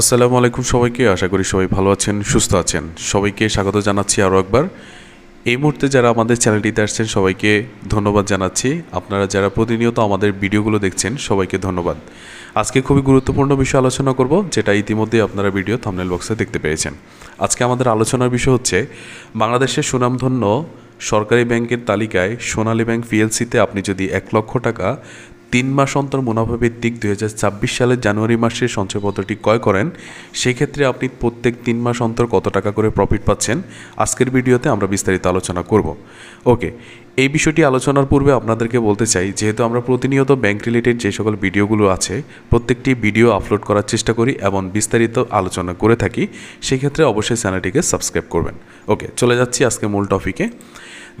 আসসালামু আলাইকুম সবাইকে, আশা করি সবাই ভালো আছেন, সুস্থ আছেন। সবাইকে স্বাগত জানাচ্ছি আরও একবার। এই মুহূর্তে যারা আমাদের চ্যানেলটিতে আসছেন, সবাইকে ধন্যবাদ জানাচ্ছি। আপনারা যারা প্রতিনিয়ত আমাদের ভিডিওগুলো দেখছেন, সবাইকে ধন্যবাদ। আজকে খুবই গুরুত্বপূর্ণ বিষয় আলোচনা করব, যেটা ইতিমধ্যে আপনারা ভিডিও থামনেল বক্সে দেখতে পেয়েছেন। আজকে আমাদের আলোচনার বিষয় হচ্ছে, বাংলাদেশের সুনামধন্য সরকারি ব্যাংকের তালিকায় সোনালী ব্যাংক পিএলসিতে আপনি যদি এক লক্ষ টাকা তিন মাস অন্তর মুনাফা ভিত্তিক দুই সালের জানুয়ারি মাসে সঞ্চয়পত্রটি ক্রয় করেন, সেক্ষেত্রে আপনি প্রত্যেক তিন মাস অন্তর কত টাকা করে প্রফিট পাচ্ছেন? আজকের ভিডিওতে আমরা বিস্তারিত আলোচনা করব। ওকে, এই বিষয়টি আলোচনার পূর্বে আপনাদেরকে বলতে চাই, যেহেতু আমরা প্রতিনিয়ত ব্যাংক রিলেটেড যে সকল ভিডিওগুলো আছে, প্রত্যেকটি ভিডিও আপলোড করার চেষ্টা করি এবং বিস্তারিত আলোচনা করে থাকি, সেক্ষেত্রে অবশ্যই চ্যানেলটিকে সাবস্ক্রাইব করবেন। ওকে, চলে যাচ্ছি আজকে মূল টপিকে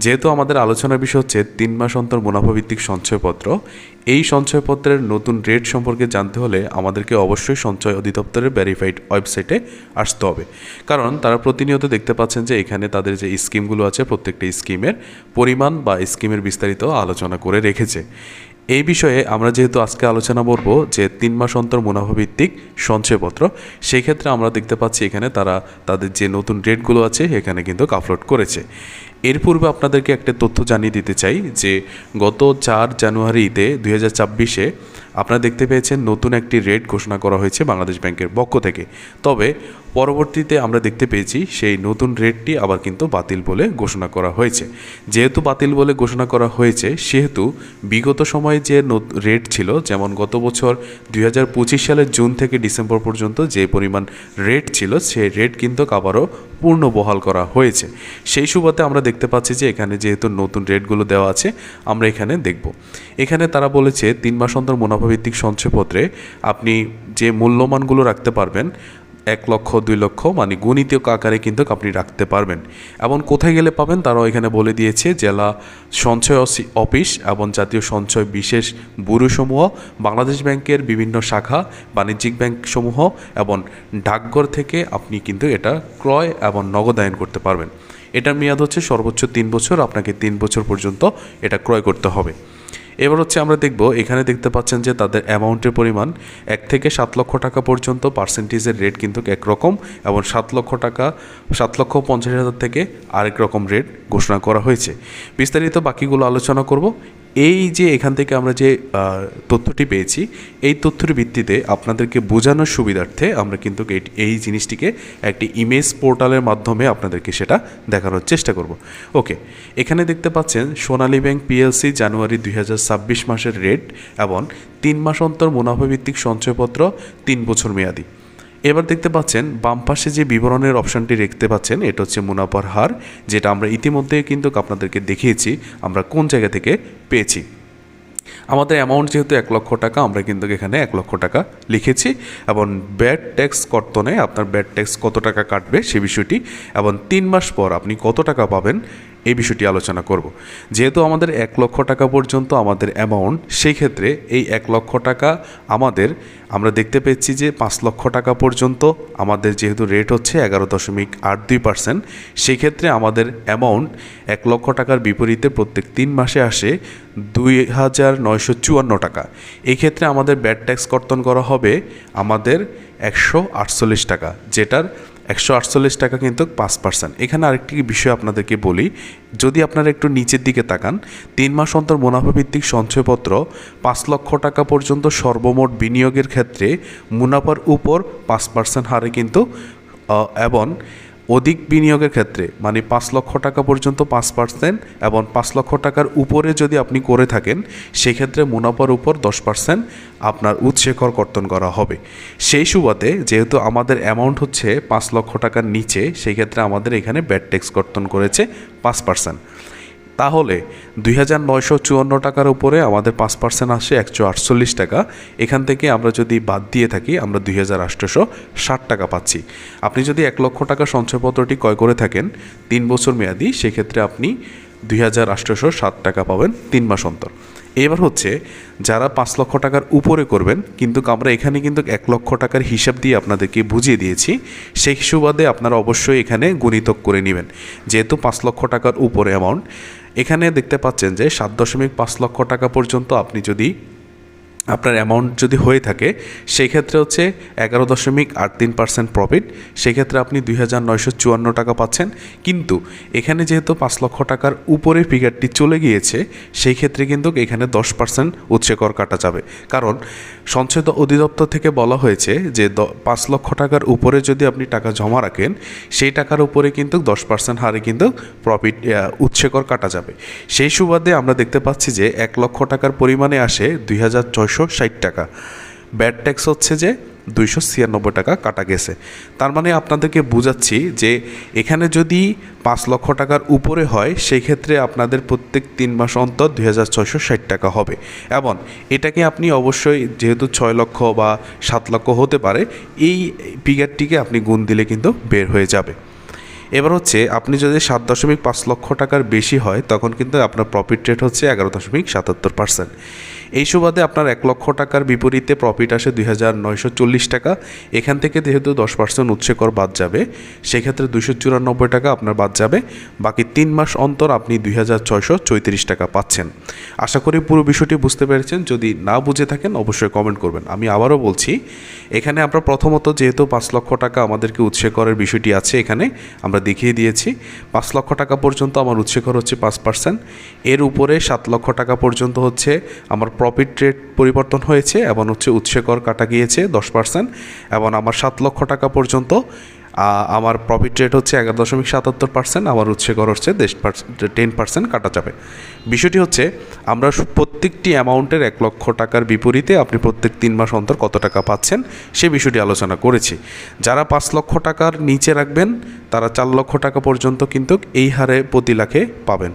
যেহেতু আমাদের আলোচনার বিষয় হচ্ছে তিন মাস অন্তর মুনাফাভিত্তিক সঞ্চয়পত্র, এই সঞ্চয়পত্রের নতুন রেট সম্পর্কে জানতে হলে আমাদেরকে অবশ্যই সঞ্চয় অধিদপ্তরের ভেরিফাইড ওয়েবসাইটে আসতে হবে। কারণ তারা প্রতিনিয়ত দেখতে পাচ্ছেন যে এখানে তাদের যে স্কিমগুলো আছে, প্রত্যেকটা স্কিমের পরিমাণ বা স্কিমের বিস্তারিত আলোচনা করে রেখেছে। এই বিষয়ে আমরা যেহেতু আজকে আলোচনা করব যে তিন মাস অন্তর মুনাফাভিত্তিক সঞ্চয়পত্র সেই ক্ষেত্রে আমরা দেখতে পাচ্ছি এখানে তারা তাদের যে নতুন রেটগুলো আছে, এখানে কিন্তু আপলোড করেছে। এর পূর্বে আপনাদেরকে একটা তথ্য জানিয়ে দিতে চাই যে গত চার জানুয়ারিতে দুই হাজার ছাব্বিশে আপনারা দেখতে পেয়েছেন নতুন একটি রেট ঘোষণা করা হয়েছে বাংলাদেশ ব্যাংকের পক্ষ থেকে। তবে পরবর্তীতে আমরা দেখতে পেয়েছি সেই নতুন রেটটি আবার কিন্তু বাতিল বলে ঘোষণা করা হয়েছে। যেহেতু বাতিল বলে ঘোষণা করা হয়েছে, সেহেতু বিগত সময়ে যে রেট ছিল, যেমন গত বছর দুই হাজার পঁচিশ সালের জুন থেকে ডিসেম্বর পর্যন্ত যে পরিমাণ রেট ছিল, সেই রেট কিন্তু আবারও পূর্ণ বহাল করা হয়েছে। সেই সুবাদে আমরা দেখতে পাচ্ছি যে এখানে যেহেতু নতুন রেটগুলো দেওয়া আছে, আমরা এখানে দেখব। এখানে তারা বলেছে, তিন মাস অন্তর মুনাফাভিত্তিক সঞ্চয়পত্রে আপনি যে মূল্যমানগুলো রাখতে পারবেন এক লক্ষ, দুই লক্ষ মানে গণিত আকারে কিন্তু আপনি রাখতে পারবেন। এবং কোথায় গেলে পাবেন? তারাও এখানে বলে দিয়েছে, জেলা সঞ্চয় অফিস এবং জাতীয় সঞ্চয় বিশেষ ব্যুরোসমূহ, বাংলাদেশ ব্যাংকের বিভিন্ন শাখা, বাণিজ্যিক ব্যাংক সমূহ এবং ডাকঘর থেকে আপনি কিন্তু এটা ক্রয় এবং নগদায়ন করতে পারবেন। এটার মেয়াদ হচ্ছে সর্বোচ্চ তিন বছর, আপনাকে তিন বছর পর্যন্ত এটা ক্রয় করতে হবে। এবার হচ্ছে আমরা দেখব, এখানে দেখতে পাচ্ছেন যে তাদের অ্যামাউন্টের পরিমাণ এক থেকে সাত লক্ষ টাকা পর্যন্ত, পার্সেন্টেজের রেট কিন্তু একরকম এবং সাত লক্ষ টাকা, সাত লক্ষ পঞ্চাশ হাজার থেকে আরেক রকম রেট ঘোষণা করা হয়েছে। বিস্তারিত বাকিগুলো আলোচনা করব। এই যে এখান থেকে আমরা যে তথ্যটি পেয়েছি, এই তথ্যের ভিত্তিতে আপনাদেরকে বোঝানোর সুবিধার্থে আমরা কিন্তু এই- জিনিসটিকে একটি ইমেজ পোর্টালের মাধ্যমে আপনাদেরকে সেটা দেখানোর চেষ্টা করব। ওকে, এখানে দেখতে পাচ্ছেন সোনালী ব্যাংক পিএলসি জানুয়ারি দুই হাজার ছাব্বিশ মাসের রেট এবং তিন মাস অন্তর মুনাফাভিত্তিক সঞ্চয়পত্র তিন বছর মেয়াদি। এবার দেখতে পাচ্ছেন, বাম পাশে যে বিবরণের অপশনটি দেখতে পাচ্ছেন, এটা হচ্ছে মুনাফার হার, যেটা আমরা ইতিমধ্যে কিন্তু আপনাদেরকে দেখিয়েছি, আমরা কোন জায়গা থেকে পেয়েছি। আমাদের অ্যামাউন্ট যেহেতু এক লক্ষ টাকা, আমরা কিন্তু এখানে এক লক্ষ টাকা লিখেছি, এবং ব্যাড ট্যাক্স কর্তনে আপনার ব্যাড ট্যাক্স কত টাকা কাটবে সে বিষয়টি, এবং তিন মাস পর আপনি কত টাকা পাবেন এই বিষয়টি আলোচনা করব। যেহেতু আমাদের এক লক্ষ টাকা পর্যন্ত আমাদের অ্যামাউন্ট সেই ক্ষেত্রে এই এক লক্ষ টাকা আমাদের, আমরা দেখতে পেয়েছি যে পাঁচ লক্ষ টাকা পর্যন্ত আমাদের যেহেতু রেট হচ্ছে এগারো দশমিক আট দুই পার্সেন্ট সেই ক্ষেত্রে আমাদের অ্যামাউন্ট এক লক্ষ টাকার বিপরীতে প্রত্যেক তিন মাসে আসে দুই হাজার নয়শো চুয়ান্ন টাকা। এই ক্ষেত্রে আমাদের ব্যাড ট্যাক্স কর্তন করা হবে আমাদের একশো আটচল্লিশ টাকা, যেটার একশো আটচল্লিশ টাকা কিন্তু পাঁচ পার্সেন্ট এখানে আরেকটি বিষয় আপনাদেরকে বলি, যদি আপনারা একটু নিচের দিকে তাকান, তিন মাস অন্তর মুনাফাভিত্তিক সঞ্চয়পত্র পাঁচ লক্ষ টাকা পর্যন্ত সর্বমোট বিনিয়োগের ক্ষেত্রে মুনাফার উপর পাঁচ পার্সেন্ট হারে কিন্তু এবং অধিক বিনিয়োগের ক্ষেত্রে মানে পাঁচ লক্ষ টাকা পর্যন্ত পাঁচ পার্সেন্ট এবং পাঁচ লক্ষ টাকার উপরে যদি আপনি করে থাকেন, সেক্ষেত্রে মুনাফার উপর দশ পার্সেন্ট আপনার উৎসেখর কর্তন করা হবে। সেই সুবাদে যেহেতু আমাদের অ্যামাউন্ট হচ্ছে পাঁচ লক্ষ টাকার নিচে সেই ক্ষেত্রে আমাদের এখানে ব্যাড ট্যাক্স কর্তন করেছে পাঁচ পার্সেন্ট তাহলে দুই হাজার নয়শো চুয়ান্ন টাকার উপরে আমাদের পাঁচ পার্সেন্ট আসে একশো আটচল্লিশ টাকা। এখান থেকে আমরা যদি বাদ দিয়ে থাকি, আমরা দুই হাজার ষাট টাকা পাচ্ছি। আপনি যদি এক লক্ষ টাকা সঞ্চয়পত্রটি ক্রয় করে থাকেন, তিন বছর মেয়াদি, সেক্ষেত্রে আপনি দুই হাজার টাকা পাবেন তিন মাস অন্তর। এবার হচ্ছে যারা পাঁচ লক্ষ টাকার উপরে করবেন, কিন্তু আমরা এখানে কিন্তু এক লক্ষ টাকার হিসাব দিয়ে আপনাদেরকে বুঝিয়ে দিয়েছি, সেই সুবাদে আপনারা অবশ্যই এখানে গণিতক করে নেবেন। যেহেতু পাঁচ লক্ষ টাকার উপরে অ্যামাউন্ট এখানে দেখতে পাচ্ছেন যে সাত দশমিক পাঁচ লক্ষ টাকা পর্যন্ত আপনি যদি আপনার অ্যামাউন্ট যদি হয়ে থাকে, সেই ক্ষেত্রে হচ্ছে এগারো দশমিক আট তিন পার্সেন্ট প্রফিট সেক্ষেত্রে আপনি দুই হাজার নয়শো চুয়ান্ন টাকা পাচ্ছেন। কিন্তু এখানে যেহেতু পাঁচ লক্ষ টাকার উপরে ফিগারটি চলে গিয়েছে, সেই ক্ষেত্রে কিন্তু এখানে দশ পার্সেন্ট উৎসে কর কাটা যাবে। কারণ সঞ্চয় অধিদপ্তর থেকে বলা হয়েছে যে দ- পাঁচ লক্ষ টাকার উপরে যদি আপনি টাকা জমা রাখেন, সেই টাকার উপরে কিন্তু দশ পার্সেন্ট হারে কিন্তু প্রফিট উৎসে কর কাটা যাবে। সেই সুবাদে আমরা দেখতে পাচ্ছি যে এক লক্ষ টাকার পরিমাণে আসে দুই হাজার ছয়শো ষাট টাকা। ব্যাড ট্যাক্স হচ্ছে যে দুইশো ছিয়ানব্বই টাকা কাটা গেছে। তার মানে আপনাদেরকে বুঝাচ্ছি যে এখানে যদি পাঁচ লক্ষ টাকার উপরে হয় সেই ক্ষেত্রে আপনাদের প্রত্যেক তিন মাস অন্তর দুই হাজার ছয়শো ষাট টাকা হবে। এবং এটাকে আপনি অবশ্যই যেহেতু ছয় লক্ষ বা সাত লক্ষ হতে পারে, এই ফিগারটিকে আপনি গুণ দিলে কিন্তু বের হয়ে যাবে। এবার হচ্ছে, আপনি যদি সাত দশমিক পাঁচ লক্ষ টাকার বেশি হয়, তখন কিন্তু আপনার প্রফিট রেট হচ্ছে এগারো দশমিক সাতাত্তর পার্সেন্ট এই সুবাদে আপনার এক লক্ষ টাকার বিপরীতে প্রফিট আসে দুই হাজার নয়শো চল্লিশ টাকা। এখান থেকে যেহেতু দশ পার্সেন্ট উৎসে কর বাদ যাবে, সেক্ষেত্রে দুশো চুরানব্বই টাকা আপনার বাদ যাবে। বাকি তিন মাস অন্তর আপনি দুই হাজার ছয়শো চৌত্রিশ টাকা পাচ্ছেন। আশা করি পুরো বিষয়টি বুঝতে পেরেছেন। যদি না বুঝে থাকেন, অবশ্যই কমেন্ট করবেন। আমি আবারও বলছি, এখানে আমরা প্রথমত যেহেতু পাঁচ লক্ষ টাকা আমাদেরকে উৎসে করের বিষয়টি আছে এখানে, আমরা দেখিয়ে দিয়েছি। পাঁচ লক্ষ টাকা পর্যন্ত আমার উৎসে কর হচ্ছে পাঁচ পার্সেন্ট এর উপরে সাত লক্ষ টাকা পর্যন্ত হচ্ছে আমার প্রফিট রেট পরিবর্তন হয়েছে, এবং হচ্ছে উৎসে কর কাটা গিয়েছে দশ পার্সেন্ট এবং আমার সাত লক্ষ টাকা পর্যন্ত আমার প্রফিট রেট হচ্ছে এগারো দশমিক সাতাত্তর পার্সেন্ট আমার উৎসে কর হচ্ছে দেশ পার্সেন্ট টেন পার্সেন্ট কাটা যাবে। বিষয়টি হচ্ছে, আমরা প্রত্যেকটি অ্যামাউন্টের এক লক্ষ টাকার বিপরীতে আপনি প্রত্যেক তিন মাস অন্তর কত টাকা পাচ্ছেন, সে বিষয়টি আলোচনা করেছি। যারা পাঁচ লক্ষ টাকার নিচে রাখবেন, তারা চার লক্ষ টাকা পর্যন্ত কিন্তু এই হারে প্রতি লাখে পাবেন।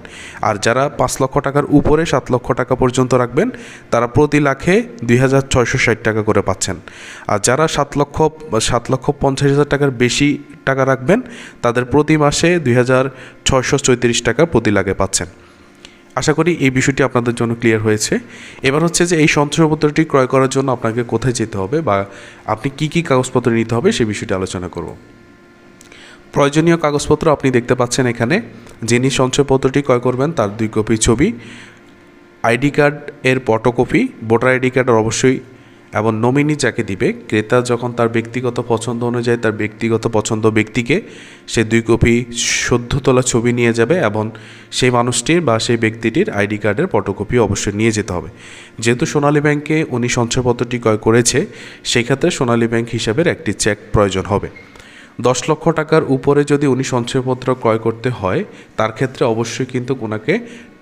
আর যারা পাঁচ লক্ষ টাকার উপরে সাত লক্ষ টাকা পর্যন্ত রাখবেন, তারা প্রতি লাখে দুই হাজার ছয়শো ষাট টাকা করে পাচ্ছেন। আর যারা সাত লক্ষ সাত লক্ষ পঞ্চাশ হাজার টাকার বেশি টাকা রাখবেন, তাদের প্রতি মাসে দুই হাজার ছয়শো চৌত্রিশ টাকা প্রতি লাখে পাচ্ছেন। আশা করি এই বিষয়টি আপনাদের জন্য ক্লিয়ার হয়েছে। এবার হচ্ছে যে এই সঞ্চয়পত্রটি ক্রয় করার জন্য আপনাকে কোথায় যেতে হবে বা আপনি কি কি কাগজপত্র নিতে হবে সেই বিষয়টি আলোচনা করব। প্রয়োজনীয় কাগজপত্র আপনি দেখতে পাচ্ছেন এখানে। যিনি সঞ্চয়পত্রটি ক্রয় করবেন তার দুই কপি ছবি। আইডি কার্ড এর ফটোকপি ভোটার আইডি কার্ডের অবশ্যই এবং নমিনি যাকে দিবে, ক্রেতা যখন তার ব্যক্তিগত পছন্দ অনুযায়ী তার ব্যক্তিগত পছন্দ ব্যক্তিকে সে দুই কপি সদ্য তোলা ছবি নিয়ে যাবে এবং সেই মানুষটির বা সেই ব্যক্তিটির আইডি কার্ডের ফটোকপি অবশ্যই নিয়ে যেতে হবে। যেহেতু সোনালী ব্যাংকে উনি সঞ্চয়পত্রটি ক্রয় করেছে, সেক্ষেত্রে সোনালী ব্যাংক হিসাবের একটি চেক প্রয়োজন হবে। দশ লক্ষ টাকার উপরে যদি উনি সঞ্চয়পত্র ক্রয় করতে হয়, তার ক্ষেত্রে অবশ্যই কিন্তু ওনাকে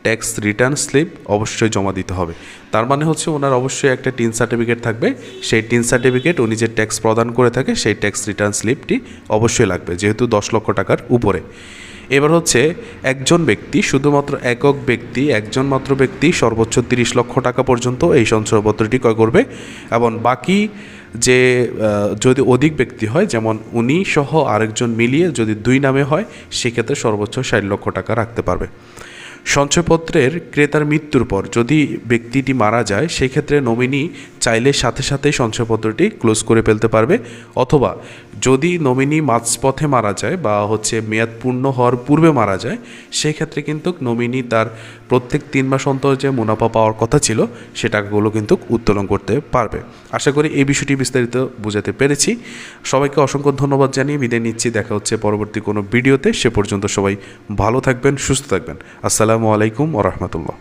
ট্যাক্স রিটার্ন স্লিপ অবশ্যই জমা দিতে হবে। তার মানে হচ্ছে ওনার অবশ্যই একটা টিন সার্টিফিকেট থাকবে। সেই টিন সার্টিফিকেট উনি যে ট্যাক্স প্রদান করে থাকে, সেই ট্যাক্স রিটার্ন স্লিপটি অবশ্যই লাগবে, যেহেতু দশ লক্ষ টাকার উপরে। এবার হচ্ছে একজন ব্যক্তি, শুধুমাত্র একক ব্যক্তি, একজন মাত্র ব্যক্তি, সর্বোচ্চ তিরিশ লক্ষ টাকা পর্যন্ত এই সঞ্চয়পত্রটি ক্রয় করবে এবং বাকি যে যদি অধিক ব্যক্তি হয়, যেমন উনি সহ আরেকজন মিলিয়ে যদি দুই নামে হয়, সেক্ষেত্রে সর্বোচ্চ ষাট লক্ষ টাকা রাখতে পারবে। সঞ্চয়পত্রের ক্রেতার মৃত্যুর পর যদি ব্যক্তিটি মারা যায় সেক্ষেত্রে নমিনি চাইলে সাথে সাথেই সঞ্চয়পত্রটি ক্লোজ করে ফেলতে পারবে। অথবা যদি নমিনি মাঝপথে মারা যায় বা হচ্ছে মেয়াদ পূর্ণ হওয়ার পূর্বে মারা যায়, সেক্ষেত্রে কিন্তু নমিনি তার প্রত্যেক তিন মাস অন্তর যে মুনাফা পাওয়ার কথা ছিল, সে টাকাগুলো কিন্তু উত্তোলন করতে পারবে। আশা করি এই বিষয়টি বিস্তারিত বোঝাতে পেরেছি। সবাইকে অসংখ্য ধন্যবাদ জানিয়ে বিদায় নিচ্ছি। দেখা হচ্ছে পরবর্তী কোনো ভিডিওতে। সে পর্যন্ত সবাই ভালো থাকবেন, সুস্থ থাকবেন। আসসালামু আলাইকুম ও রহমতুল্লাহ।